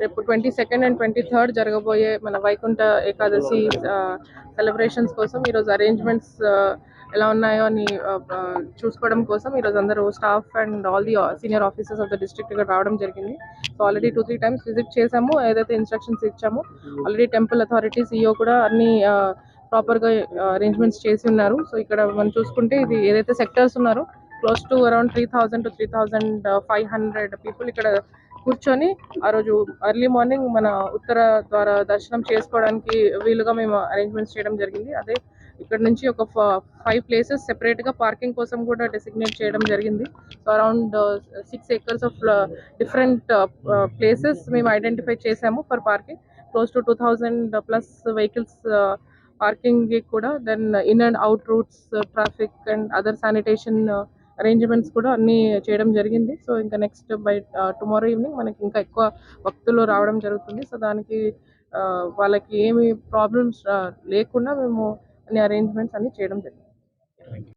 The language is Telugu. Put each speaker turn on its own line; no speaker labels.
రేపు twenty second and twenty third జరగబోయే మన వైకుంఠ ఏకాదశి సెలబ్రేషన్స్ కోసం ఈరోజు అరేంజ్మెంట్స్ ఎలా ఉన్నాయో అని చూసుకోవడం కోసం ఈరోజు అందరూ staff and all the senior officers of the district ఇక్కడ రావడం జరిగింది. So already two three times visit చేసాము ఏదైతే ఇన్స్ట్రక్షన్స్ ఇచ్చామో ఆల్రెడీ టెంపుల్ అథారిటీస్ సిఇఓ కూడా అన్ని ప్రాపర్గా అరేంజ్మెంట్స్ చేసి ఉన్నారు. సో ఇక్కడ మనం చూసుకుంటే ఇది ఏదైతే సెక్టర్స్ ఉన్నారో close to around three thousand to three thousand five hundred people ఇక్కడ కూర్చొని ఆ రోజు ఎర్లీ మార్నింగ్ మన ఉత్తర ద్వారా దర్శనం చేసుకోవడానికి వీలుగా మేము అరేంజ్మెంట్స్ చేయడం జరిగింది. అదే ఇక్కడ నుంచి ఒక ఫైవ్ ప్లేసెస్ సెపరేట్గా పార్కింగ్ కోసం కూడా డెసిగ్నేట్ చేయడం జరిగింది. So around six acres of different places మేము ఐడెంటిఫై చేసాము for parking close to two thousand plus vehicles parking కూడా. Then in and out routes traffic and other sanitation arrangements కూడా అన్నీ చేయడం జరిగింది. సో ఇంకా నెక్స్ట్ బై టుమారో ఈవినింగ్ మనకి ఇంకా ఎక్కువ భక్తులు రావడం జరుగుతుంది. సో దానికి uh, వాళ్ళకి ఏమి ప్రాబ్లమ్స్ uh, లేకుండా మేము అన్ని అరేంజ్మెంట్స్ అన్నీ చేయడం జరిగింది.